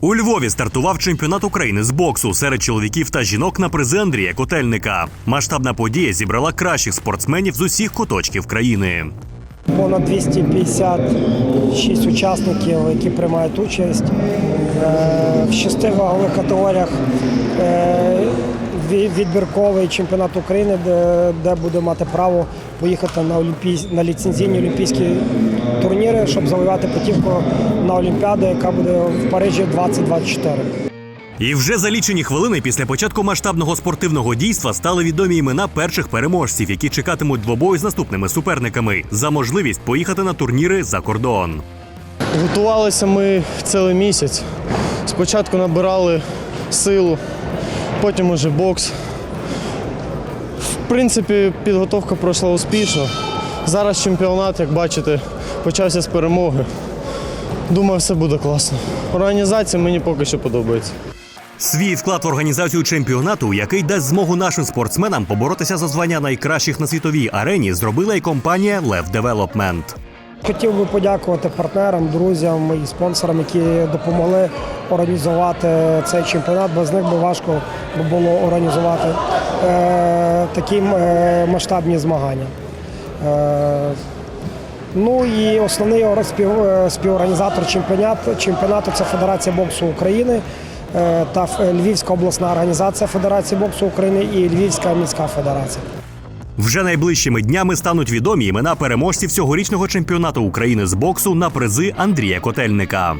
У Львові стартував чемпіонат України з боксу серед чоловіків та жінок на призи Андрія Котельника. Масштабна подія зібрала кращих спортсменів з усіх куточків країни. Понад 256 учасників, які приймають участь Е, в шести вагових категоріях. Ві- Відбірковий чемпіонат України, де, де буде мати право поїхати на, олімпійсь... на ліцензійні олімпійські турніри, щоб завоювати путівку на Олімпіаду, яка буде в Парижі 2024. І вже за лічені хвилини після початку масштабного спортивного дійства стали відомі імена перших переможців, які чекатимуть двобою з наступними суперниками за можливість поїхати на турніри за кордон. Готувалися ми цілий місяць. Спочатку набирали силу, потім уже бокс. В принципі, підготовка пройшла успішно. Зараз чемпіонат, як бачите, почався з перемоги. Думаю, все буде класно. Організація мені поки що подобається. Свій вклад в організацію чемпіонату, який дасть змогу нашим спортсменам поборотися за звання найкращих на світовій арені, зробила і компанія Лев Development. Хотів би подякувати партнерам, друзям і спонсорам, які допомогли організувати цей чемпіонат. Без них би важко було організувати е, такі е, масштабні змагання. Е, ну і основний спів, співорганізатор чемпіонату, чемпіонату це Федерація боксу України та Львівська обласна організація Федерації боксу України і Львівська міська федерація. Вже найближчими днями стануть відомі імена переможців цьогорічного чемпіонату України з боксу на призи Андрія Котельника.